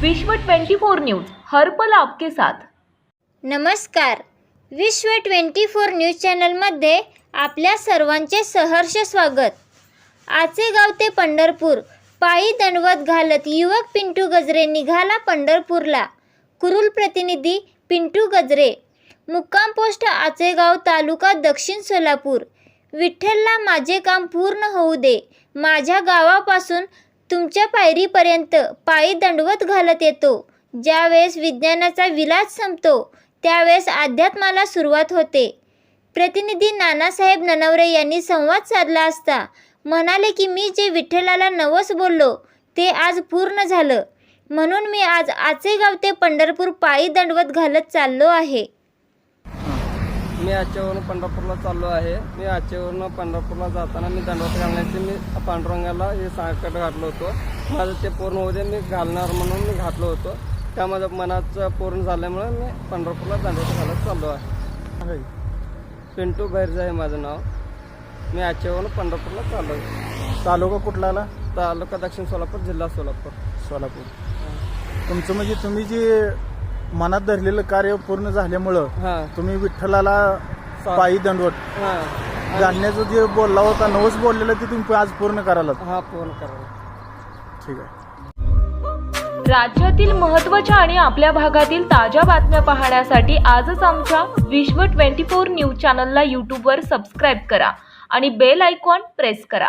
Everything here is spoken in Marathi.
विश्व 24 न्यूज हर्पल आपके साथ. नमस्कार. विश्व ट्वेंटी फोर न्यूज चॅनलमध्ये आपल्या सर्वांचे सहर्ष स्वागत. आचे गाव ते पंढरपूर. पायी दणवत घालत युवक पिंटू गजरे निघाला पंढरपूरला. कुरुल प्रतिनिधी पिंटू गजरे. मुक्काम पोस्ट आचेगाव तालुका दक्षिण सोलापूर. विठ्ठलला माझे काम पूर्ण होऊ दे. माझ्या गावापासून तुमच्या पायरीपर्यंत पायी दंडवत घालत येतो. ज्यावेळेस विज्ञानाचा विलास संपतो त्यावेळेस अध्यात्माला सुरुवात होते. प्रतिनिधी नानासाहेब ननवरे यांनी संवाद साधला असता म्हणाले की मी जे विठ्ठलाला नवस बोललो ते आज पूर्ण झालं. म्हणून मी आज आचेगाव ते पंढरपूर पायी दंडवत घालत चाललो आहे. मी आजच्यावरून पंढरपूरला चाललो आहे. मी आजच्यावरून पंढरपूरला जाताना मी दंडवत घालण्याचे मी पांडुरंगाला हे सांकट घातलं होतं. माझं ते पूर्ण होऊ दे मी घालणार म्हणून मी घातलं होतं. त्या माझ्या मनाचं पूर्ण झाल्यामुळे मी पंढरपूरला दंडवत घालत चाललो आहे. पिंटू बैरजा आहे माझं नाव. मी आजच्यावरून पंढरपूरला चाललो आहे. तालुका कुठला आला तालुका दक्षिण सोलापूर जिल्हा सोलापूर. सोलापूर. तुमचं म्हणजे तुम्ही जे मनात धरलेलं कार्य पूर्ण झाल्यामुळं हां. तुम्ही विठ्ठलाला सा- पायी दंडवत हां. जाणण्याचं जे बोलला होता नवस बोललेलं ते तुम्ही आज पूर्ण करायला हा पूर्ण करा ठीक आहे. राज्यातील महत्त्वाच्या आणि आपल्या भागातील ताज्या बातम्या पाहण्यासाठी आजच आमच्या विश्व 24 न्यूज चॅनलला यूट्यूबवर सबस्क्राईब करा आणि बेल आयकॉन प्रेस करा.